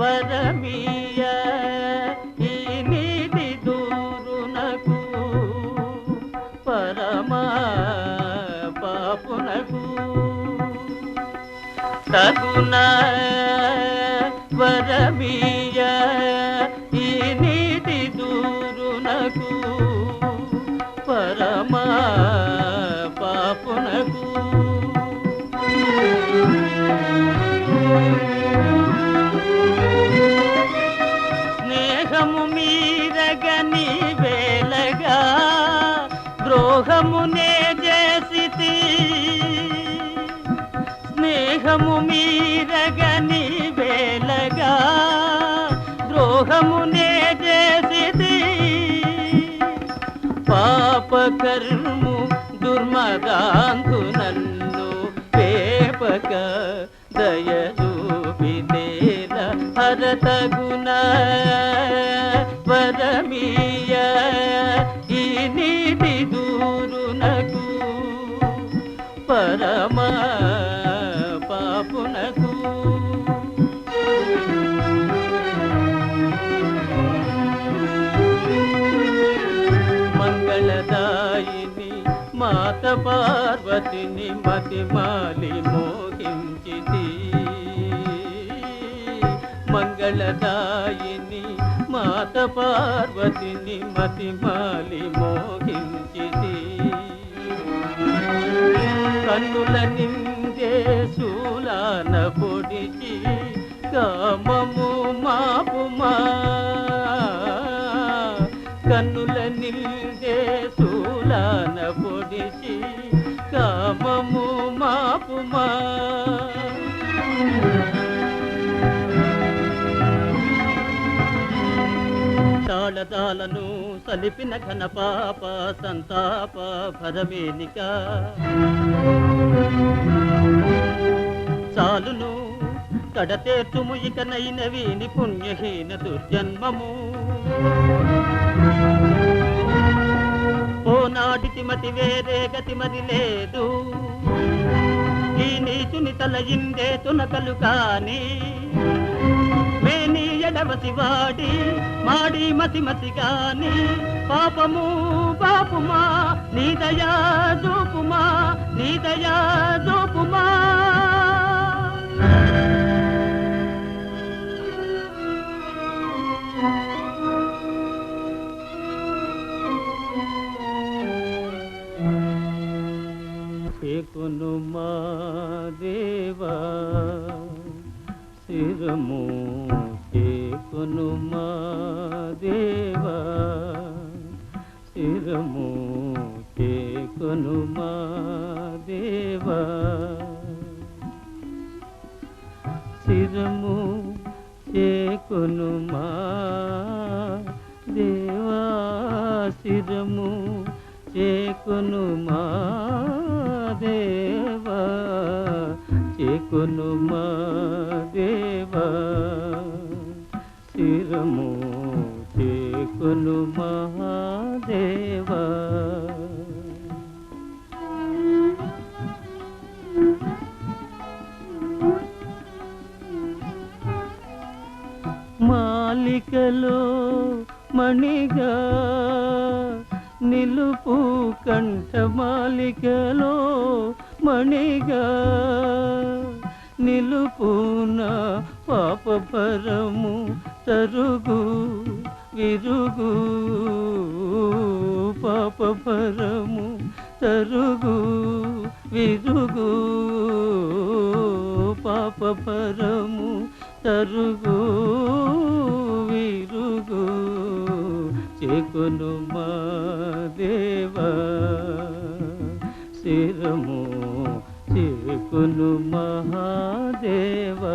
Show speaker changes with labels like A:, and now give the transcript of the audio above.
A: వరమీయ ఈ నీతి దూరునకు పరమా పాపునకు. తగున వరమీయ మోహమునే చేసి స్నేహము మీరగని వేలగా ద్రోహమునే చేసితి. పాపకర్ము దుర్మదాంకు నన్ను పేపక దయచూపితేల హరతగుణ వరమీయ మాత పార్వతిని మతిమాలి మోహించితి. మంగళదాయిని మాత పార్వతిని మతిమాలి మోహించితి. కన్నుల నిందే శూలాన పొడిచి కామము కామము మాపుమా. తాళదాలను సలిపిన ఘన పాప సంతాప భరమేనిక. చాలును కడతేర్చుము ఇక నైనవీని పుణ్యహీన దుర్జన్మము. గతిమతి మతి వేరే గతి మరి లేదు. ఈ నీచుని తలయిందే తునకలు కాని మేని ఎడవసి వాడి మాడి మతి మతి కాని పాపము పాపుమా నీ దయా జోపుమా నీ దయా శిరము చేకును దేవా. శిరము చేకును దేవా. శిరము చేకును దేవా. శిరము చేకును చేకును మా దేవా శిరము చేకును మహాదేవా మాలికలో మణిగా నిలుపు కంఠ మాలికలో మణిగా నిలుపున పాపపరము తరుగు విరుగు. పాపపరము తరుగు విరుగు. పాపపరము తరుగు విరుగు. చేకును శిరము చేకును మహాదేవా.